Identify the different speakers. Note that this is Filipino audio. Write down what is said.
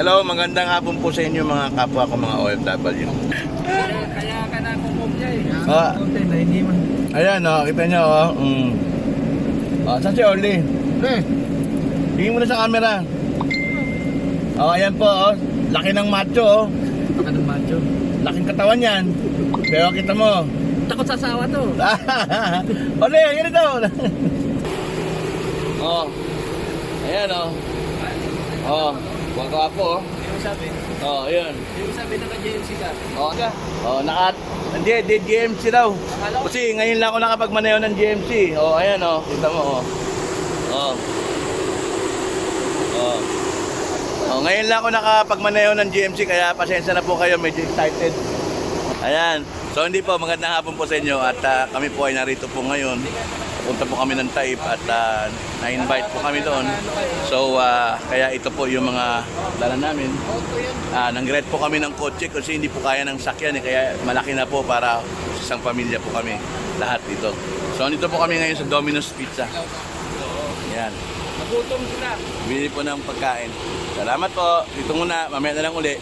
Speaker 1: Hello, magandang hapon po sa inyo mga kapwa ko mga OFW.
Speaker 2: Kaya ka na kukom niya eh. Konti na hindi man.
Speaker 1: Ayan, oh, kita nyo, oh. Mm. Oh, saan si Orly?
Speaker 2: Eh,
Speaker 1: Tingin mo na sa camera. Oh, ayan po, oh. Laki ng macho, oh.
Speaker 2: baka ng macho.
Speaker 1: Laking katawan yan. Pero kita mo.
Speaker 2: Takot sa asawa to.
Speaker 1: Orly, yan ito. oh. Ayan, oh. Oh, waka po, oh.
Speaker 2: Mo sabi.
Speaker 1: Oh, ayan.
Speaker 2: Hindi mo sabi naka-JMC ka.
Speaker 1: Oh, oh naka... Hindi, di GMC daw.
Speaker 2: Akala ko-
Speaker 1: Kasi ngayon lang ako nakapagmaneho ng GMC. Oh, ayan oh. Kita mo oh. Oh. Oh. Oh, ngayon lang ako nakapagmaneho ng GMC kaya pasensya na po kayo, medyo excited. Ayan. So hindi po, magandang hapon po sa inyo at ah, kami po ay narito po ngayon. Punta po kami ng Taip at ah, na-invite po kami doon. So ah, kaya ito po yung mga dala namin. Ah, nang-rent po kami ng kotse kasi hindi po kaya ng sakyan eh, kaya malaki na po para sa isang pamilya po kami lahat dito. So nandito po kami ngayon sa Domino's Pizza. Yan.
Speaker 2: Nagutom sila.
Speaker 1: Bili po ng pagkain. Salamat po. Dito muna. Mamaya na lang uli.